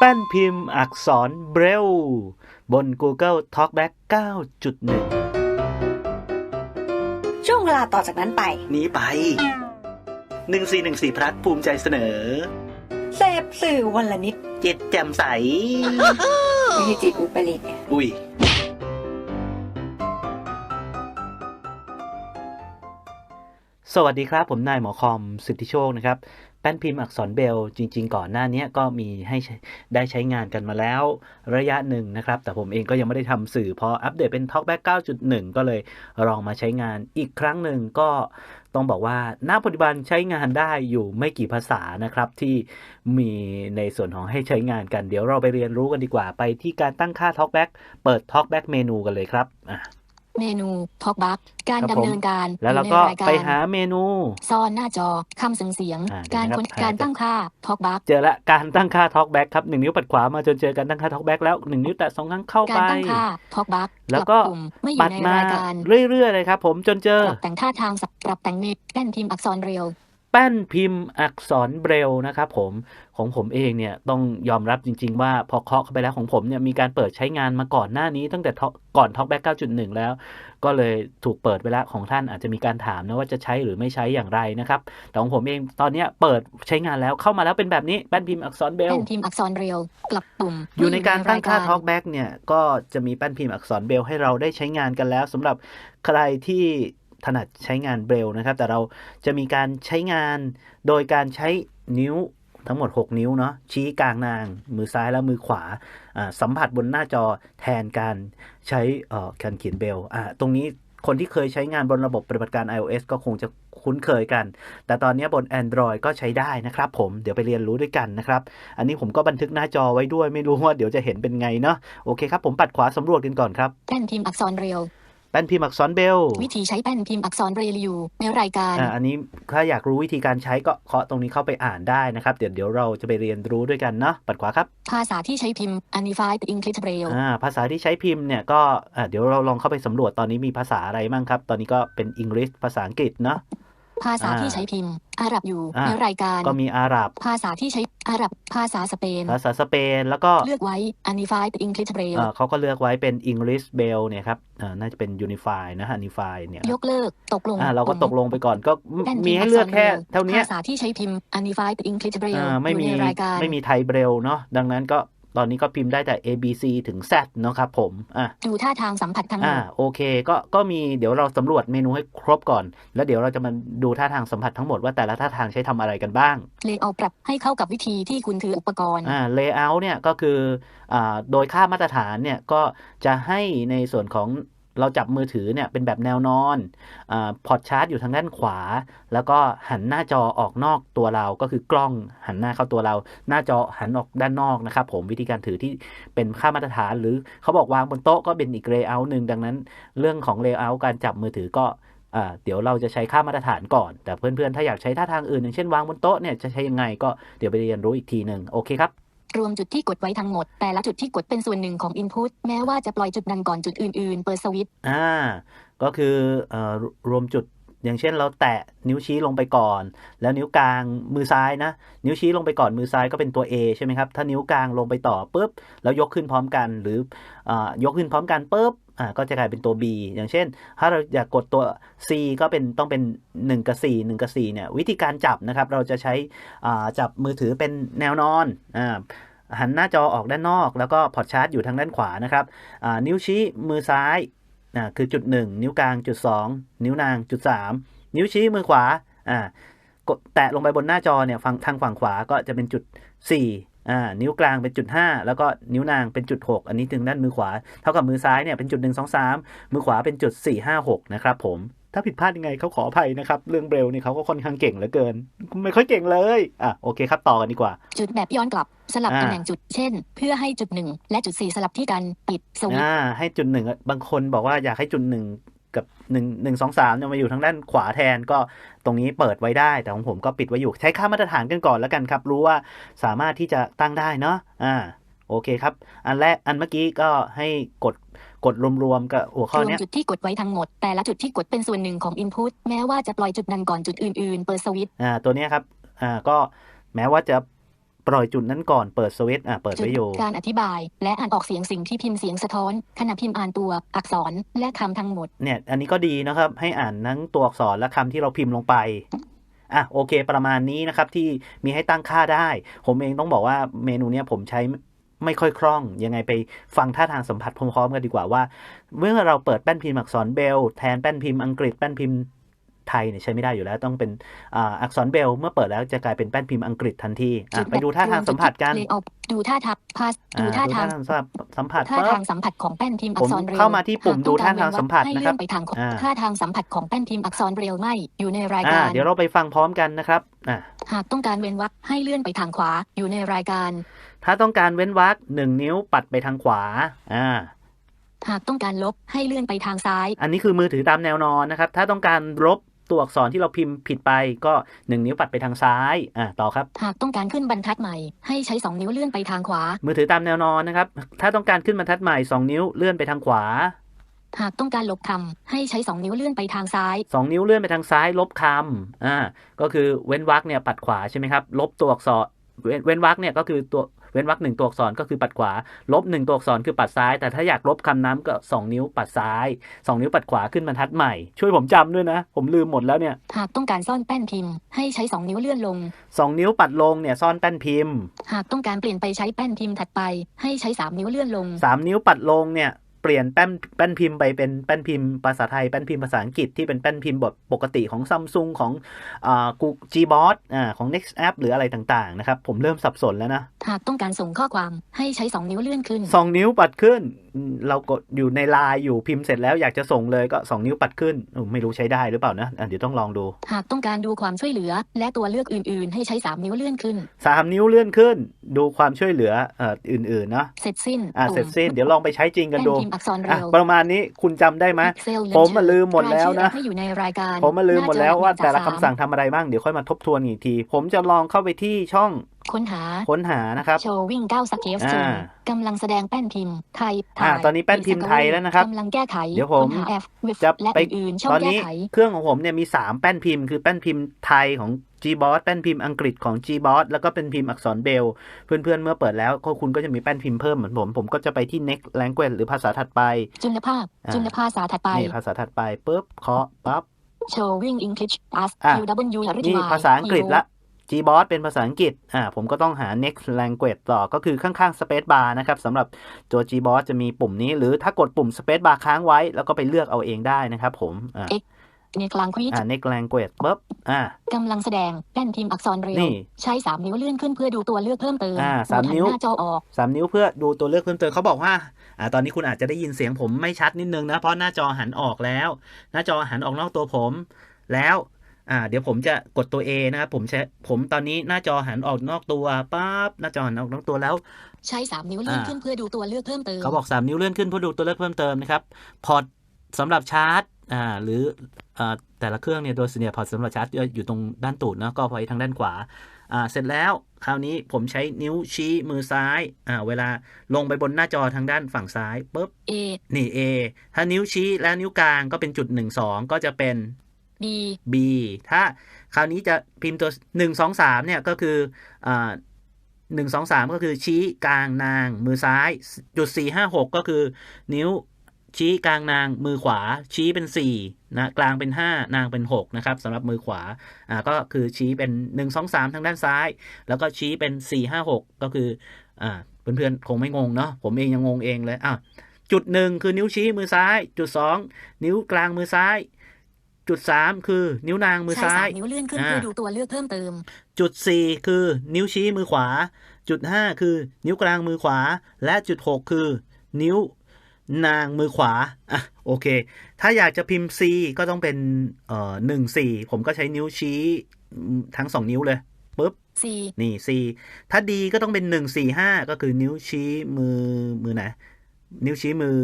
แป้นพิมพ์อักษรเบรลบน Google Talkback 9.1 ช่วงเวลาต่อจากนั้นไป นี้ไป 1414พลัดภูมิใจเสนอ เสพสื่อวันละนิดเจ็ดแจ่มใสวิธีจิตอุปริตอุ้ยสวัสดีครับ ผมนายหมอคอมสิทธิโชคนะครับแป้นพิมพ์อักษรเบลจริง ๆ ก่อนหน้านี้ก็มีให้ได้ใช้งานกันมาแล้วระยะหนึ่งนะครับ แต่ผมเองก็ยังไม่ได้ทำสื่อพออัปเดตเป็น Talkback 9.1 ก็เลยลองมาใช้งานอีกครั้งหนึ่งก็ต้องบอกว่าณปัจจุบันใช้งานได้อยู่ไม่กี่ภาษานะครับ ที่มีในส่วนของให้ใช้งานกัน เดี๋ยวเราไปเรียนรู้กันดีกว่าไปที่การตั้งค่า Talkback เปิด Talkback เมนูกันเลยครับอะ เมนู Talkback การครับดำเนินการแล้วเราอยู่ก็ในรายการไปหาเมนู ซ่อนหน้าจอคำสั่งเสียงอ่าการเดี๋ยวค้นนะครับการตั้งค่า Talkback เจอละการตั้งค่า Talkback ครับหนึ่งนิ้วปัดขวามาจนเจอการตั้งค่า Talkback แล้วหนึ่งนิ้วแตะสองครั้งเข้าการไปตั้งค่า Talkback แล้วก็ปรับปุ่มไม่อปัยู่ดในมารายการเรื่อยๆเลยครับผมจนเจอปรับแต่งท่าทางสับปรับแต่งเมฆแป้นพิมพ์อักษรเรียวแป้นพิมพ์อักษรเบรลนะครับผมของผมเองเนี่ยต้องยอมรับจริง ๆ ว่าพอเคาะเข้าไปแล้วของผมเนี่ยมีการเปิดใช้งานมาก่อนหน้านี้ตั้งแต่ Talk- ก่อน Talkback 9.1 แล้ว ก็เลยถูกเปิดไปแล้วของท่านอาจจะมีการถามนะว่าจะใช้หรือไม่ใช้อย่างไรนะครับแต่ของผมเองตอนเนี้ยเปิดใช้งานแล้วเข้ามาแล้วเป็นแบบนี้แป้นพิมพ์อักษรเบรลแป้นพิมพ์อักษรเรียวกลับปุ่มอยู่ในการตั้งค่าไม่ยู่ Talkback เนี่ยก็จะมีแป้นพิมพ์อักษรเบรลให้เราได้ใช้งานกันแล้วสำหรับใครที่ ถนัดใช้งานเบรลนะครับ แต่เราจะมีการใช้งานโดยการใช้นิ้วทั้งหมด 6 นิ้วเนาะชี้กลางนาง มือซ้ายและมือขวาสัมผัสบนหน้าจอแทนการใช้การเขียนเบลตรงนี้คนที่เคยใช้งานบนระบบปฏิบัติการ iOS ก็คงจะคุ้นเคยกัน แต่ตอนนี้บน Android ก็ใช้ได้นะครับผม เดี๋ยวไปเรียนรู้ด้วยกันนะครับ อันนี้ผมก็บันทึกหน้าจอไว้ด้วย ไม่รู้ว่าเดี๋ยวจะเห็นเป็นไงเนาะ โอเคครับ ผมปัดขวาสำรวจกันก่อนครับแป้นพิมพ์อักษรเรียว ป้นพิมพ์อักษรเบล วิธีใช้แป้นพิมพ์อักษรเรียวอยู่ในรายการอ่าอันนี้ถ้าอยากรู้วิธีการใช้ก็เคาะตรงนี้เข้าไปอ่านได้นะครับ เดี๋ยวเดี๋ยวเราจะไปเรียนรู้ด้วยกันเนาะปัดขวาครับ ภาษาที่ใช้พิมพ์ Unified English Braille อ่าภาษาที่ใช้พิมพ์เนี่ยก็อ่าเดี๋ยวเราลองเข้าไปสำรวจตอนนี้มีภาษาอะไรบ้างครับ ตอนนี้ก็เป็นอังกฤษภาษาอังกฤษเนาะภาษาอ่าที่ใช้พิมพ์ อาหรับอยู่อ่าในรายการ ก็มีอาหรับ ภาษาที่ใช้ อาหรับภาษาสเปน ภาษาสเปน แล้วก็เลือกไว้ Unified English Braille เอ่อเขาก็เลือกไว้เป็น English Bell เนี่ยครับอ่าน่าจะเป็น Unify นะ Unify เนี่ย ยกเลิก ตกลงอ่าเราก็ปุ่มตกลงไปก่อนก็แป้นพิมีพ์ให้เลือกแค่ษรเท่าเนี้ยภาษาที่ใช้พิมพ์ Unified English Braille อ่าไม่อยู่มีในรายการไม่มีไทยเบรลเนาะ ดังนั้นก็ ตอนนี้ก็พิมพ์ได้แต่ A B C ถึง Z เนาะครับผมอะดูท่าทางสัมผัสทั้งหมอ่าดโอเคก็ก็มีเดี๋ยวเราสำรวจเมนูให้ครบก่อน แล้วเดี๋ยวเราจะมาดูท่าทางสัมผัสทั้งหมดว่าแต่ละท่าทางใช้ทำอะไรกันบ้างเลยเอาปรับให้เข้ากับวิธีที่คุณถืออุปกรณ์อ่า layout เนี่ยก็คืออ่าโดยค่ามาตรฐานเนี่ยก็จะให้ในส่วนของ เราจับมือถือเนี่ยเป็นแบบแนวนอนอพอร์ตชาร์จอยู่ทางด้านขวา แล้วก็หันหน้าจอออกนอกตัวเราก็คือกล้องหันหน้าเข้าตัวเรา หน้าจอหันออกด้านนอกนะครับผมวิธีการถือที่เป็นค่ามาตรฐาน หรือเขาบอกวางบนโต๊ะก็เป็นอีก layout หนึ่งดังนั้น เรื่องของ layout การจับมือถือก็เดี๋ยวเราจะใช้ค่ามาตรฐานก่อน แต่เพื่อนๆ ถ้าอยากใช้ท่าทางอื่นอย่างเช่นวางบนโต๊ะเนี่ยจะใช้ยังไงก็เดี๋ยวไปเรียนรู้อีกทีหนึ่งโอเคครับ รวมจุดที่กดไว้ทั้งหมด แต่ละจุดที่กดเป็นส่วนหนึ่งของ Input แม้ว่าจะปล่อยจุดนั้นก่อนจุดอื่น ๆ เปิดสวิตช์อ่า ก็คืออรวมจุด อย่างเช่นเราแตะนิ้วชี้ลงไปก่อน แล้วนิ้วกลางมือซ้ายนะ นิ้วชี้ลงไปก่อนมือซ้ายก็เป็นตัว A ใช่ไหมครับ ถ้านิ้วกลางลงไปต่อปุ๊บแล้วยกขึ้นพร้อมกัน หรืออยกขึ้นพร้อมกันปุ๊บก็จะกลายเป็นตัว B อย่างเช่น ถ้าเราอยากกดตัว C ก็เป็นต้องเป็น 1 กับ 4 1 กับ 4 เนี่ย วิธีการจับนะครับ เราจะใช้จับมือถือเป็นแนวนอนอหันหน้าจอออกด้านนอก แล้วก็พอร์ตชาร์จอยู่ทางด้านขวานะครับนิ้วชี้มือซ้าย อ่าคือจุด 1 นิ้วกลางจุด 2 นิ้วนางจุด 3 นิ้วชี้มือขวาอ่ากดแตะลงไปบนหน้าจอเนี่ยฝั่งทางฝั่งขวาก็จะเป็นจุด 4อ่านิ้วกลางเป็นจุด 5 แล้วก็นิ้วนางเป็นจุด 6 อันนี้ถึงด้านมือขวา เท่ากับมือซ้ายเนี่ยเป็นจุด 1 2 3 มือขวาเป็นจุด 4 5 6 นะครับผม ถ้าผิดพลาดยังไงเขาขออภัยนะครับ เรื่องเบรลนี่เขาก็ค่อนข้างเก่งเหลือเกิน ไม่ค่อยเก่งเลยอะโอเคครับต่อกันดีกว่า จุดแบบย้อนกลับสลับอ่าตำแหน่งจุดเช่น เพื่อให้จุดหนึ่งและจุดสี่สลับที่กันปิดสวิตช์อ่าให้จุดหนึ่งบางคนบอกว่าอยากให้จุดหนึ่งกับหนึ่งหนึ่งสองสามเนี่ยมาอยู่ทางด้านขวาแทนก็ตรงนี้เปิดไว้ได้ แต่ของผมก็ปิดไว้อยู่ใช้ค่ามาตรฐานกันก่อนแล้วกันครับ รู้ว่าสามารถที่จะตั้งได้เนาะอ่า โอเคครับ อันแรกอันเมื่อกี้ก็ให้กดกดรวมๆกับหัวข้อรวมเนี้ยจุดที่กดไว้ทั้งหมด แต่ละจุดที่กดเป็นส่วนหนึ่งของ Input แม้ว่าจะปล่อยจุดนั้นก่อนจุดอื่นๆ เปิดสวิตช์อ่าตัวเนี้ยครับอ่าก็แม้ว่าจะปล่อยจุดนั้นก่อนเปิดสวิตช์อะเปิดจุดไว้อยู่ การอธิบาย และอ่านออกเสียงสิ่งที่พิมพ์เสียงสะท้อน ขณะพิมพ์อ่านตัวอักษรและคำทั้งหมดเนี่ยอันนี้ก็ดีนะครับให้อ่านทั้งตัวอักษรและคำที่เราพิมพ์ลงไปอะโอเค ประมาณนี้นะครับที่มีให้ตั้งค่าได้ ผมเองต้องบอกว่าเมนูเนี้ยผมใช้ ไม่ค่อยคล่อง ยังไงไปฟังท่าทางสัมผัสพร้อมๆกันดีกว่าว่า เมื่อเราเปิดแป้นพิมพ์อักษรเบล แทนแป้นพิมพ์อังกฤษแป้นพิมพ์ ไทยเนี่ยใช้ไม่ได้อยู่แล้วต้องเป็นอ่าอักษรเบลเมื่อเปิดแล้วจะกลายเป็นแป้นพิมพ์อังกฤษทันทีอะไปดูท่าทางสัมผัสกันเลเยอร์ดูท่าทับพาสอ่าดูดูท่าท่าทางทางสัมผัสสัมผัสท่าปั๊ทาบงสัมผัสของแป้นพิมพ์อัผกมษรเบรลเข้ามาที่ปุ่มหกดูต้องท่าทางเว้นวรรคสัมผัสให้นะครับเลื่อนไปทางอ่าท่าทางสัมผัสของแป้นพิมพ์อักษรเบรลไม่อยู่ในรายอ่าการเดี๋ยวเราไปฟังพร้อมกันนะครับอ่าหากต้องการเว้นวรรคให้เลื่อนไปทางขวาอยู่ในรายการ ถ้าต้องการเว้นวรรคหนึ่งนิ้วปัดไปทางขวาอ่าหากต้องการลบให้เลื่อนไปทางซ้าย อันนี้คือมือถือตามแนวนอนนะครับ ถ้าต้องการลบ ตัวอักษรที่เราพิมพ์ผิดไปก็หนึ่งนิ้วปัดไปทางซ้ายอ่าต่อครับ หากต้องการขึ้นบรรทัดใหม่ ให้ใช้สองนิ้วเลื่อนไปทางขวา มือถือตามแนวนอนนะครับ ถ้าต้องการขึ้นบรรทัดใหม่สองนิ้วเลื่อนไปทางขวา หากต้องการลบคำให้ใช้สองนิ้วเลื่อนไปทางซ้ายสองนิ้วเลื่อนไปทางซ้าย ลบคำอ่าก็คือเว้นวรรคเนี่ยปัดขวาใช่ไหมครับลบตัวอักษรเว้นเว้นวรรคเนี่ยก็คือตัวเว้นวรรคหนึ่งตัวอักษรก็คือปัดขวา ลบหนึ่งตัวอักษรคือปัดซ้าย แต่ถ้าอยากลบคำน้ำก็สองนิ้วปัดซ้ายสองนิ้วปัดขวาขึ้นบรรทัดใหม่ ช่วยผมจำด้วยนะ ผมลืมหมดแล้วเนี่ย หากต้องการซ่อนแป้นพิมพ์ ให้ใช้สองนิ้วเลื่อนลงสองนิ้วปัดลงเนี่ยซ่อนแป้นพิมพ์ หากต้องการเปลี่ยนไปใช้แป้นพิมพ์ถัดไป ให้ใช้สามนิ้วเลื่อนลงสามนิ้วปัดลงเนี่ยเปลี่ยนแป้นแป้นพิมพ์ไปเป็นแป้นพิมพ์ภาษาไทยแป้นพิมพ์ภาษาอังกฤษที่เป็นแป้นพิมพ์บทปกติของซัมซุงของอ่ากู Gboard อ่าของ Next App หรืออะไรต่างๆนะครับผมเริ่มสับสนแล้วนะหากต้องการส่งข้อความให้ใช้สองนิ้วเลื่อนขึ้นสองนิ้วปัดขึ้นอืมเรากดอยู่ในไลน์อยู่พิมพ์เสร็จแล้วอยากจะส่งเลยก็สองนิ้วปัดขึ้นอืมไม่รู้ใช้ได้หรือเปล่านะอะเดี๋ยวต้องลองดู หากต้องการดูความช่วยเหลือ และตัวเลือกอื่น ๆ ให้ใช้สามนิ้วเลื่อนขึ้นสามนิ้วเลื่อนขึ้น ดูความช่วยเหลือเอ่ออื่นๆเนาะเสร็จสิ้นอะปุ่มเสร็จสิ้นเดี๋ยวลองไปใช้จริงกันแป้นดูพิมพ์อักษรเร็อะวประมาณนี้คุณจำได้ไหม Excel ผมมาลืมหมดแล้วนะรายชื่อให้อยู่ในรายการผมมาลืมหมดแล้วว่าแต่ละหคำน้จอสั่งทำอะไรบ้างเดี๋ยวค่อยมาทบทวนอีกที ผมจะลองเข้าไปที่ช่องค้นหา ค้นหานะครับ โชว์วิ่งเก้าสเกลอ่าซูมกำลังแสดงแป้นพิมพ์ไทยอ่าตอนนี้แป้นพิมพ์ไทยแล้วนะครับกำลังแก้ไข เดี๋ยวผมค้นหาแอฟเว็บจะและไปอื่นๆช่องตอนแก้นี้ไข เครื่องของผมเนี่ยมี 3 แป้นพิมพ์ คือแป้นพิมพ์ไทยของ Gboard แป้นพิมพ์อังกฤษของ Gboard แล้วก็เป็นพิมพ์อักษรเบล เพื่อนๆเมื่อเปิดแล้วก็คุณก็จะมีแป้นพิมพ์เพิ่มเหมือนผม ผมก็จะไปที่ next language หรือภาษาถัดไป จุลภาพอ่าจุลภาษาถัดไปนี่ภาษาถัดไปปุ๊บเคาะปั๊บโชว์วิ่ง English as อะ Q W หรือนี่ Y ภาษาอังกฤษละ Gboard เป็นภาษาอังกฤษ อ่า ผมก็ต้องหา next language ต่อ ก็คือข้างๆ space bar นะครับสำหรับตัว Gboard จะมีปุ่มนี้ หรือถ้ากดปุ่ม space bar ค้างไว้ แล้วก็ไปเลือกเอาเองได้นะครับผม อ่าในกลางควิดอ่า next language ปุ๊บอ่ากำลังแสดงแป้นพิมพ์อักษรเร็วนี่ใช้สามนิ้วเลื่อนขึ้นเพื่อดูตัวเลือกเพิ่มเติมอ่าโหมดสามนิ้วหัหน้าจอออกสามนิ้วเพื่อดูตัวเลือกเพิ่มเติมเขาบอกว่าอ่า ตอนนี้คุณอาจจะได้ยินเสียงผมไม่ชัดนิดนึงนะ เพราะหน้าจอหันออกแล้ว หน้าจอหันออกนอกตัวผม แล้วอ่าเดี๋ยวผมจะกดตัว A นะครับผมใช้ผมตอนนี้หน้าจอหันออกนอกตัวปั๊บหน้าจอหันออกนอกตัวแล้ว ใช้สามนิ้วเลื่อนอ่าขึ้นเพื่อดูตัวเลือกเพิ่มเติมเขาบอก 3 นิ้วเลื่อนขึ้นเพื่อดูตัวเลือกเพิ่มเติมนะครับพอร์ต สำหรับชาร์จอ่าหรืออ่าแต่ละเครื่องเนี่ยโดยส่วนใหญ่พอร์ตสำหรับชาร์จจะอยู่ตรงด้านตูดนะก็ไว้ทางด้านขวาอ่าเสร็จแล้วคราวนี้ผมใช้นิ้วชี้มือซ้ายอ่าเวลาลงไปบนหน้าจอทางด้านฝั่งซ้ายปุ๊บ A นี่ A ถ้านิ้วชี้และนิ้วกลางก็เป็นจุด 1 2 ก็จะเป็น B B ถ้าคราวนี้จะพิมพ์ตัว 1 2 3เนี่ยก็คืออ่าหนึ่งสองสามก็คือชี้กลางนางมือซ้าย จุดสี่ห้าหกก็คือ นิ้ว ชี้กลางนางมือขวา ชี้เป็นสี่นะกลางเป็นห้านางเป็นหกนะครับสำหรับมือขวาอ่าก็คือชี้เป็นหนึ่งสองสามทางด้านซ้าย แล้วก็ชี้เป็นสี่ห้าหกก็คืออ่าเพื่อนๆคงไม่งงเนาะผมเองยังงงเองเลยอะจุดหนึ่งคือนิ้วชี้มือซ้าย จุดสองนิ้วกลางมือซ้าย จุดสามคือนิ้วนางมือใช้ซ้าสายมนิ้วเลื่อนขึ้นอ่าเพื่อดูตัวเลือกเพิ่มเติม จุดสี่คือนิ้วชี้มือขวา จุดห้าคือนิ้วกลางมือขวา และจุดหกคือ นิ้ว นางมือขวา อะ โอเค ถ้าอยากจะพิมพ์ C ก็ต้องเป็น เอ่อหนึ่งสี่ผมก็ใช้นิ้วชี้ทั้งสองนิ้วเลยปุ๊บ C นี่ C ถ้า D ก็ต้องเป็นหนึ่งสี่ห้าก็คือนิ้วชี้มือมือไหน นิ้วชี้มือ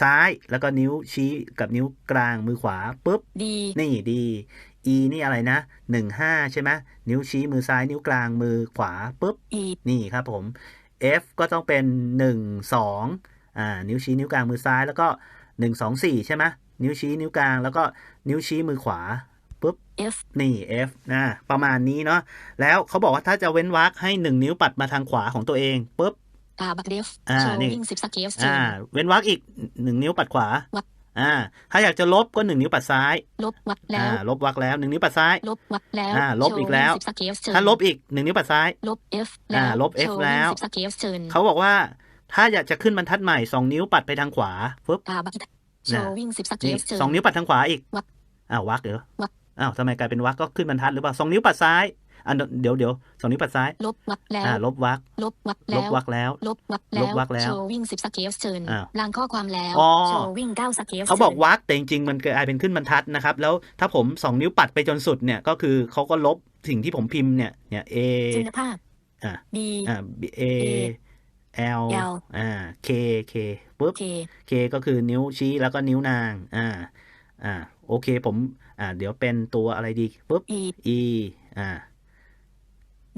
ซ้ายแล้วก็นิ้วชี้กับนิ้วกลางมือขวาปุ๊บ D นี่ดี E นี่อะไรนะหนึ่งห้าใช่ไหมนิ้วชี้มือซ้ายนิ้วกลางมือขวาปุ๊บ E นี่ครับผม F ก็ต้องเป็นหนึ่งสอง อ่านิ้วชี้นิ้วกลางมือซ้ายแล้วก็หนึ่งสองสี่ใช่ไหมนิ้วชี้นิ้วกลางแล้วก็นิ้วชี้มือขวาปุ๊บ F นี่ F นะประมาณนี้เนาะแล้วเขาบอกว่าถ้าจะเว้นวรรคให้หนึ่งนิ้วปัดมาทางขวาของตัวเองปุ๊บ R บักเดฟอ่าโชว์นี่วิ่งสิบสเกลอ่าเว้นวรรคอีกหนึ่งนิ้วปัดขวาวักอ่าถ้าอยากจะลบก็หนึ่งนิ้วปัดซ้าย ลบวัดแล้อ่าวลบวรรคแล้วหนึ่งนิ้วปัดซ้าย ลบวัดแล้วอ่าลบอีกแล้วโชวิ่งสิบสเกลเชิญถ้าลบอีกหนึ่งนิ้วปัดซ้าย ลบ F อ่าแล้วลบ F โชวิ่งแล้วสิบสเกลเชิญเขาบอกว่า ถ้าอยากจะขึ้นบรรทัดใหม่สองนิ้วปัดไปทางขวาปุ๊บ R บักโชว์วิ่งสิบสเกนี่ลเชิญสองนิ้วปัดทางขวาอีกวักอ้าววักเหรอวักอ้าวทำไมกลายเป็นวักก็ขึ้นบรรทัดหรือเปล่าสองนิ้วปัดซ้ายอะเดี๋ยวเดี๋ยวสองนิ้วปัดซ้ายลบวัดแล้วอ่าลบวักลบวัดลแล้บววักแล้วลบวัดลบวรรคแล้วโชว์วิ่งสิบสเกลเชิญอ้าวลางข้อความแล้วอ๋อโชว์วิ่งเก้าสเกลเขาบอกวักแต่จริงๆมันกลายเป็นขึ้นบรรทัดนะครับ แล้วถ้าผมสองนิ้วปัดไปจนสุดเนี่ยก็คือเขาก็ลบสิ่งที่ผมพิมพ์เนี่ยเนี่ย A คุณภาพอ่า B อ่า B A L L อ่า K K ปุ๊บ K K ก็คือนิ้วชี้แล้วก็นิ้วนาง อ่า อ่า โอเคผม อ่า เดี๋ยวเป็นตัวอะไรดีปุ๊บ E E อ่า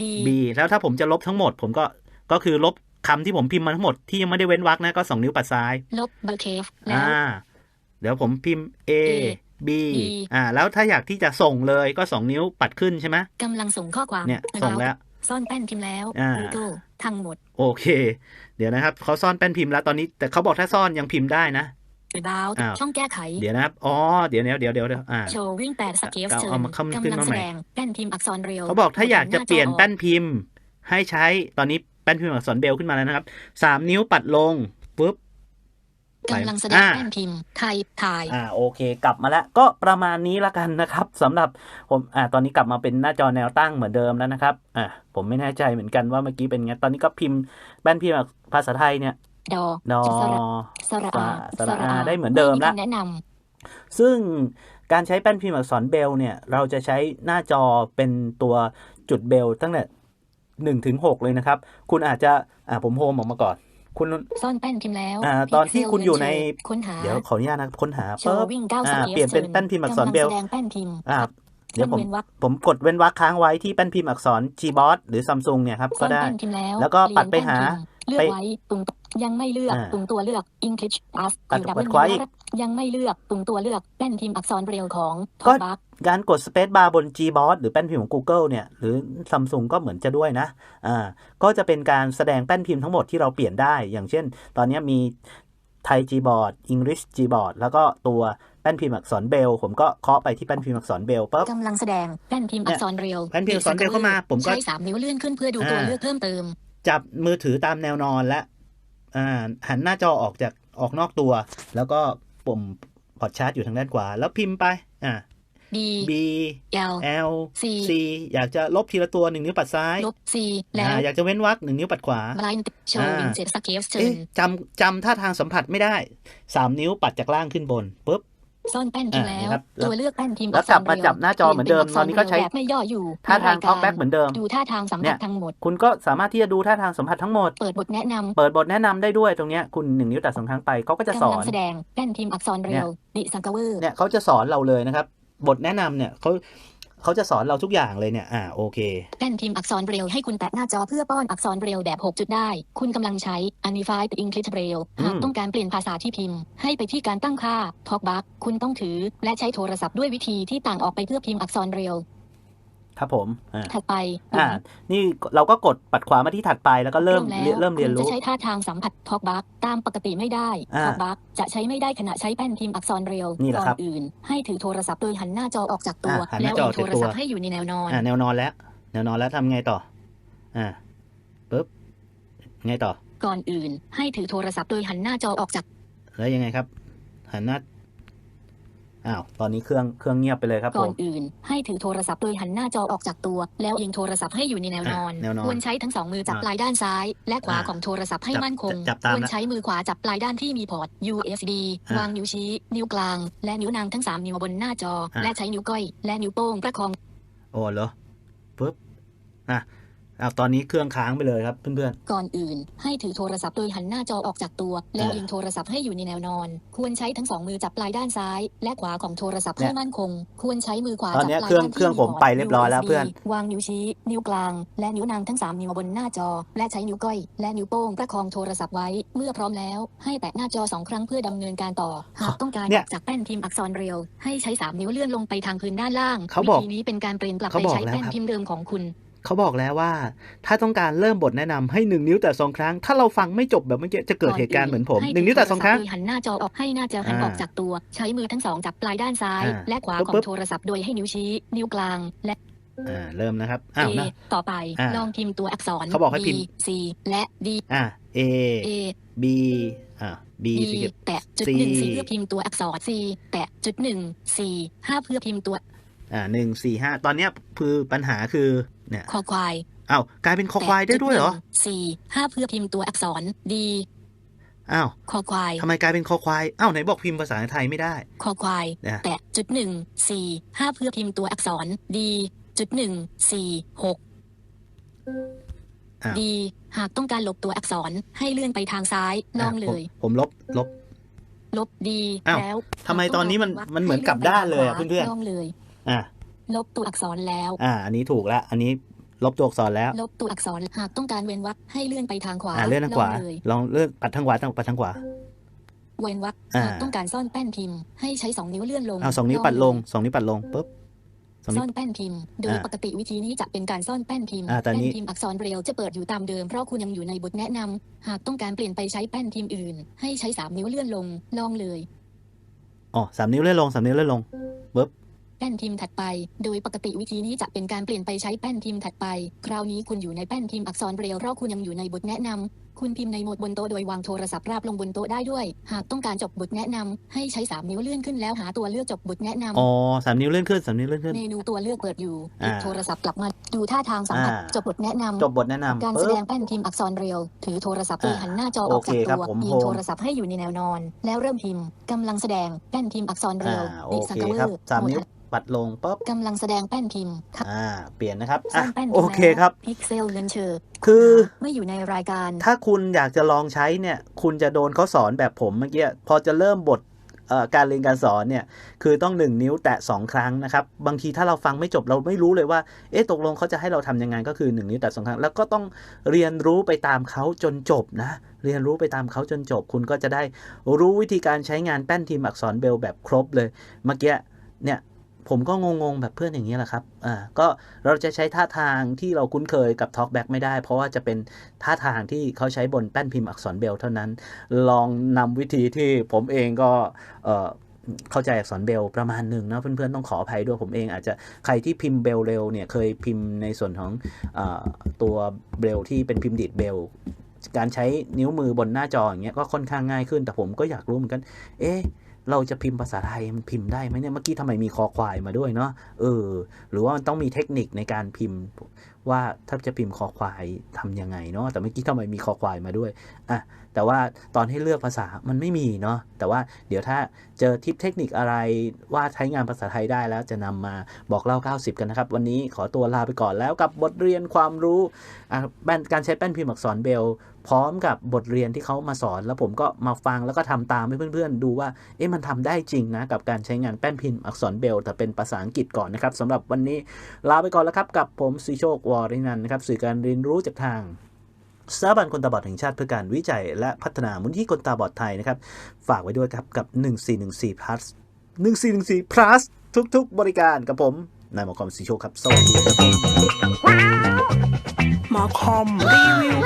B B แล้วถ้าผมจะลบทั้งหมด ผมก็ ก็คือลบคำที่ผมพิมพ์มาทั้งหมดที่ยังไม่ได้เว้นวรรคนะ ก็สองนิ้วปัดซ้าย ลบเบอร์เคฟแล้วอ่า เดี๋ยวผมพิมพ์ A A B B อ่า แล้วถ้าอยากที่จะส่งเลยก็สองนิ้วปัดขึ้นใช่ไหมกำลังส่งข้อความ เนี่ย ส่งแล้ว ซ่อนแป้นพิมพ์แล้ว อ่า Google ทั้งหมด โอเค เดี๋ยวนะครับเขาซ่อนแป้นพิมพ์แล้วตอนนี้ แต่เขาบอกถ้าซ่อนยังพิมพ์ได้นะ About อ้าวช่องแก้ไข เดี๋ยวนะครับอ๋อเดี๋ยวเดี๋ยวเดี๋ยวเดี๋ยวเดี๋ยวอ่าโชว์วิ่งแปดสเกลเอาเชิเอาญมาเข้าขึ้นกำลังมาแสใหม่ดงแป้นพิมพ์อักษรเรียวเขาบอกถ้าอยากจะเปลี่ยนแป้นหาจอพิมพ์ ให้ใช้ตอนนี้แป้นพิมพ์อักษรเบลขึ้นมาแล้วนะครับสามนิ้วปัดลงปุ๊บ กำลังแสดงอ่าแป้นพิมพ์ไทยถ่ายอ่าโอเค กลับมาแล้วก็ประมาณนี้ละกันนะครับสำหรับผมอ่าตอนนี้กลับมาเป็นหน้าจอแนวตั้งเหมือนเดิมแล้วนะครับอ่าผมไม่แน่ใจเหมือนกันว่าเมื่อกี้เป็นไงตอนนี้ก็พิมพ์แป้นพิมพ์ภาษาไทยเนี่ยดอดอสระสระอาสระอาได้เหมือนเดิมละไคำแนะนซึ่งการใช้แป้นพิมพ์อักษรเบลเนี่ย เราจะใช้หน้าจอเป็นตัวจุดเบลตั้งแต่หนึ่งถึงหกเลยนะครับ คุณอาจจะอ่าผมโฮมออกมาก่อน คุณำซ่อนแป้นพิมพ์แล้วอ่าตอนที่คุณอยู่ในค้นหาเดี๋ยวขออนุญาตนะค้นหาโชปุ๊ว์บวิ่งเก้าสอ่าเกลเปลี่ยนเป็นชิญแป้นพิมพ์อักษรเบลกำลังแสดงแป้นพิมพ์อ่าเดี๋ยวผมเว้นวรรคผมกดเว้นวรรคค้างไว้ที่แป้นพิมพ์อักษร Gboard หรือ Samsung เนี่ยครับซ่ก็อนได้แป้นพิมพ์แล้วแล้วก็ปัดไปหาเลือกไว้ปุ่ม ยังไม่เลือกอ่าปุ่มตัวเลือก English Plus ปัดอยู่ดับปัเบิดลขวาอีกยังไม่เลือกปุ่มตัวเลือกแป้นพิมพ์อักษรเรียวของก็ท็อปบัคการกด Space Bar บน Gboard หรือแป้นพิมพ์ของ Google เนี่ย หรือ Samsung ก็เหมือนจะด้วยนะอ่าก็จะเป็นการแสดงแป้นพิมพ์ทั้งหมดที่เราเปลี่ยนได้ อย่างเช่น ตอนนี้มีไทย Gboard English Gboard แล้วก็ตัวแป้นพิมพ์อักษรเบล ผมก็เคาะไปที่แป้นพิมพ์อักษรเบลปุ๊บกำลังแสดงแป้นพิมพ์อักษรเรียวแป้นพิมพ์อักษรเรียวเข้ามา ผมก็ใช้สามนิ้วเลื่อนขึ้นเพื่อดูตัวอ่าเลือกเพิ่มเติมจับมือถือตามแนวนอนและอ่า หันหน้าจอออกจากออกนอกตัว แล้วก็ปุ่มพอดชาร์จอยู่ทางด้านขวา แล้วพิมพ์ไป อ่า D B L L C C อยากจะลบทีละตัวหนึ่งนิ้วปัดซ้าย ลบ C แล้วอ่าอยากจะเว้นวรรคหนึ่งนิ้วปัดขวา blind show อ่า in set scale เชิเอ๊ะญจำจำท่าทางสัมผัสไม่ได้สามนิ้วปัดจากล่างขึ้นบนปุ๊บ ซ่อนแป้นพิมพ์แล้วอ่าครับแล้ว ตัวเลือกแป้นพิมพ์แล้วกลับมาจับหน้าจอเหมือนเดิมปลี่ยตอนนี้ก็ใช้เป็อัษรเรียวแบบไม่ย่ออยู่ท่าทางในท็อกแบ็กเหมือนเดิม ดูท่าทางสัมเนี่ผัสยทั้งหมด คุณก็สามารถที่จะดูท่าทางสัมผัสทั้งหมด เปิดบทแนะนำเปิดบทแนะนำได้ด้วยตรงเนี้ยคุณหนึ่งนิ้วตัดสองครั้งไปเขาก็จะสกำอลังนแสดงแป้นพิมพ์อักษรเรียวดิสังกเวอร์เนี่ยเขาจะสอนเราเลยนะครับบทแนะนำเนี่ยเขา เขาจะสอนเราทุกอย่างเลยเนี่ย อ่า โอเคแป้นพิมพ์อักษรเรียวให้คุณแตะหน้าจอเพื่อป้อนอักษรเรียวแบบ 6 จุดได้ คุณกำลังใช้ Unified English Braille อืมหากต้องการเปลี่ยนภาษาที่พิมพ์ ให้ไปที่การตั้งค่า Talkback คุณต้องถือ และใช้โทรศัพท์ด้วยวิธีที่ต่างออกไปเพื่อพิมพ์อักษรเรียว ครับผมอ่าถัดไปอ่านี่เราก็กดปัดขวามาที่ถัดไปแล้วก็เริ่มแล้วเรียนเริ่มเรียนคุณรู้จะใช้ท่าทางสัมผัส Talkback ตามปกติไม่ได้อ่า Talkback จะใช้ไม่ได้ขณะใช้แป้นพิมพ์อักษรเรียวนี่แหละก่อครับนอื่น ให้ถือโทรศัพท์โดยหันหน้าจอออกจากตัวอ่าหันหแล้น้าวจอเอียงออกโทจากรตัวศัพท์ให้อยู่ในแนวนอนอ่าแนวนอนแล้ว แนวนอนแล้วทำไงต่ออ่าปุ๊บไงต่อ ก่อนอื่น ให้ถือโทรศัพท์โดยหันหน้าจอออกจาก แล้วยังไงครับ หันหน้า อ้าวตอนนี้เครื่องเครื่องเงียบไปเลยครับผก่อนม อื่น ให้ถือโทรศัพท์โดยหันหน้าจอออกจากตัว แล้วเอียงโทรศัพท์ให้อยู่ในแนวนอน อะแนวนอนควรใช้ทั้งสองมือจับอะปลายด้านซ้าย และขวาอะของโทรศัพท์ให้จับมั่นคง จับตามควรนะใช้มือขวาจับปลายด้านที่มีพอร์ต USB อะวางนิ้วชี้ นิ้วกลาง และนิ้วนางทั้งสามนิ้วบนหน้าจอ อะ และใช้นิ้วก้อย และนิ้วโป้งประคอง โอ้เหรอปุ๊บอะ อ้าวตอนนี้เครื่องค้างไปเลยครับเพื่อนก่อนอื่น ให้ถือโทรศัพท์โดยหันหน้าจอออกจากตัว แล้วอ่ายิยิงโทรศัพท์ให้อยู่ในแนวนอน ควรใช้ทั้งสองมือจับปลายด้านซ้าย และขวาของโทรศัพท์เนี่ให้ยมั่นคง ควรใช้มือขวาตอนจับเนี้ยปลายเครื่องด้านเครื่องที่ผมไปเรียบร้อยแล้ว USB เพื่อน วางนิ้วชี้ นิ้วกลาง และนิ้วนางทั้งสามนิ้วบนหน้าจอ และใช้นิ้วก้อย และนิ้วโป้งประคองโทรศัพท์ไว้ เมื่อพร้อมแล้ว ให้แตะหน้าจอสองครั้งเพื่อดำเนินการต่อ หากต้องการเนี่ยออกจากแป้นพิมพ์อักษรเรียว ให้ใช้สามนิ้วเลื่อนลงไปทางพื้นด้านล่างเขาวิบอกธีนี้เป็นการเปลี่ยนกลับเขาไปบอกใช้แล้วแป้นครับ พิมพ์เดิมของคุณๆ เขาบอกแล้วว่า ถ้าต้องการเริ่มบทแนะนำให้หนึ่งนิ้วแต่สองครั้ง ถ้าเราฟังไม่จบแบบเมื่อกี้จะเกิดเหตุการณ์เหมือนผมให้หนึ่งนิ้วแต่สองครั้งโทศัพท์โดยหันหน้าจอออกให้หน้าจอหันอ่าออกจากตัว ใช้มือทั้งสองจับปลายด้านซ้ายอ่าและขวาปึ๊บของปึ๊บโทรศัพท์โดยให้นิ้วชี้ นิ้วกลางและอ่าเริ่มนะครับอ้าว A นะต่อไปอ่าลองพิมพ์ตัวอักษรเขาบอกให้ B พิมพ์ C และ D อ่า A A B อ่า B B สิครับแตะจุด C หนึ่ง C เพื่อพิมพ์ตัวอักษร C แตะจุดหนึ่ง C ห้าเพื่อพิมพ์ตัวอ่าหนึ่งสี่ห้าตอนเนี้ยคือปัญหาคือ เนี่ยคอควายอ้าวกลายเป็นคอควายได้ด้วยเหรอแตะจุหนึ่ง C ห้าเพื่อพิมพ์ตัวอักษร D อ้าวคอควายทำไมกลายเป็นคอควายอ้าวไหนบอกพิมพ์ภาษาไทยไม่ได้คอควายนะแตะจุดหนึ่งสี่ห้าเพื่อพิมพ์ตัวอักษร D จุดหนึ่งสี่หกอ้าว D หากต้องการลบตัวอักษรให้เลื่อนไปทางซ้ายลองเลย ผมผมลบลบ ลบ D อ้าวแล้วทำไมตอนนี้มันหากมันเหมือนกลับด้านเลยอะเพื่อนๆลองเลย อ่า ลบตัวอักษรแล้ว อ่า อันนี้ถูกแล้วอันนี้ลบตัวอักษรแล้ว ลบตัวอักษร หากต้องการเว้นวรรคให้เลื่อนไปทางขวาอ่าเลื่อนทางขวาลองเลยลองเลื่อนปัดทางขวาทางปัดทางขวา เว้นวรรคอ่า หากต้องการซ่อนแป้นพิมพ์ ให้ใช้สองนิ้วเลื่อนลงเอาสองนิ้วปัดลงสองนิ้วปัดลงปุ๊บ สองนิ้ซ่วอนแป้นพิมพ์ โดยอ่าปกติวิธีนี้จะเป็นการซ่อนแป้นพิมพ์อ่าแต่นี้แป้นพิมพ์อักษรเบรลจะเปิดอยู่ตามเดิมเพราะคุณยังอยู่ในบทแนะนำหากต้องการเปลี่ยนไปใช้แป้นพิมพ์อื่น ให้ใช้สามนิ้วเลื่อนลง ลองเลย อ๋อสามนิ้วเลื่อนลงสามนิ้วเลื่อนลง แป้นพิมพ์ถัดไป โดยปกติวิธีนี้จะเป็นการเปลี่ยนไปใช้แป้นพิมพ์ถัดไป คราวนี้คุณอยู่ในแป้นพิมพ์อักษรเบรลเพราะคุณยังอยู่ในบทแนะนำ คุณพิมพ์ในโหมดบนโต๊ะโดยวางโทรศัพท์ราบลงบนโต๊ะได้ด้วย หากต้องการจบบทแนะนำให้ใช้สามนิ้วเลื่อนขึ้นแล้วหาตัวเลือกจบบทแนะนำอ๋อสามนิ้วเลื่อนขึ้นสามนิ้วเลื่อนขึ้น เมนูตัวเลือกเปิดอยู่หอ่ายิบโทรศัพท์กลับมาดูท่าทางสัมผัสอ่าจบบทแนะนำจบบทแนะนำการแสปึ๊ดบงแป้นพิมพ์อักษรเรียว ถือโทรศัพท์โดยอ่าหันหน้าจอออกจากโอเคครับตัวผมยิโฮงมโทรศัพท์ให้อยู่ในแนวนอน แล้วเริ่มพิมพ์กำลังแสดงแป้นพิมพ์อักษรเรีอ่ายวโอดิสเคคัฟเวอครับร์สามนิ้วปัดลงปุ๊บกำลังแสดงแป้นพิมพ์อ่าเปลี่ยนนะครับซ่อะอนแป้นพิมพ์โอเคครับพิกเซลเงินเชอร์ คือไม่อยู่ในรายการ ถ้าคุณอยากจะลองใช้เนี่ย คุณจะโดนเขาสอนแบบผมเมื่อกี้พอจะเริ่มบทเอ่อการเรียนการสอนเนี่ยคือต้องหนึ่งนิ้วแตะสองครั้งนะครับ บางทีถ้าเราฟังไม่จบเราไม่รู้เลยว่า เอ๊ะตกลงเขาจะให้เราทำยังไงก็คือหนึ่งนิ้วแตะสองครั้ง แล้วก็ต้องเรียนรู้ไปตามเขาจนจบนะ เรียนรู้ไปตามเขาจนจบ คุณก็จะได้รู้วิธีการใช้งานแป้นทีมอักษรเบลแบบครบเลย เมื่อกี้เนี่ย ผมก็งงๆแบบเพื่อนอย่างนี้แหละครับ อ่า ก็เราจะใช้ท่าทางที่เราคุ้นเคยกับ Talkback ไม่ได้ เพราะว่าจะเป็นท่าทางที่เขาใช้บนแป้นพิมพ์อักษรเบลเท่านั้น ลองนำวิธีที่ผมเองก็เอ่อเข้าใจอักษรเบลประมาณหนึ่งนะเพื่อนๆต้องขออภัยด้วยผมเองอาจจะใครที่พิมพ์เบลเร็วเนี่ยเคยพิมพ์ในส่วนของอตัวเบลที่เป็นพิมพ์ดีดเบลการใช้นิ้วมือบนหน้าจออย่างเงี้ยก็ค่อนข้างง่ายขึ้นแต่ผมก็อยากรู้เหมือนกัน เอ๊ะ เราจะพิมพ์ภาษาไทยมันพิมพ์ได้ไหมเนี่ยเมื่อกี้ทำไมมีคอควายมาด้วยเนาะเออ หรือว่ามันต้องมีเทคนิคในการพิมพ์ ว่าถ้าจะพิมพ์คอควายทำยังไงเนาะแต่เมื่อกี้ทำไมมีคอควายมาด้วยอะแต่ว่าตอนให้เลือกภาษามันไม่มีเนาะแต่ว่าเดี๋ยวถ้าเจอทิปเทคนิคอะไรว่าใช้งานภาษาไทยได้แล้วจะนำมาบอกเล่า 90 กันนะครับ วันนี้ขอตัวลาไปก่อนแล้วกับบทเรียนความรู้การใช้แป้นพิมพ์อักษรเบลพร้อมกับบทเรียนที่เขามาสอนแล้วผมก็มาฟังแล้วก็ทำตามให้เพื่อนๆ ดูว่า เอ๊ะมันทำได้จริงนะกับการใช้งานแป้นพิมพ์อักษรเบลแต่เป็นภาษาอังกฤษก่อนนะครับสำหรับวันนี้ลาไปก่อนแล้วครับกับผมสีโชควอรินันนะครับสื่อการเรียนรู้จากทางสถาบันคนตาบอดแห่งชาติเพื่อการวิจัย และพัฒนามูลที่คนตาบอดไทยนะครับ ฝากไว้ด้วยครับกับ 1414 plus 1414 plus ทุกๆ บริการกับผมนายหมอคอมสีโชคครับ สวัสดีครับหมอคอมรีวิว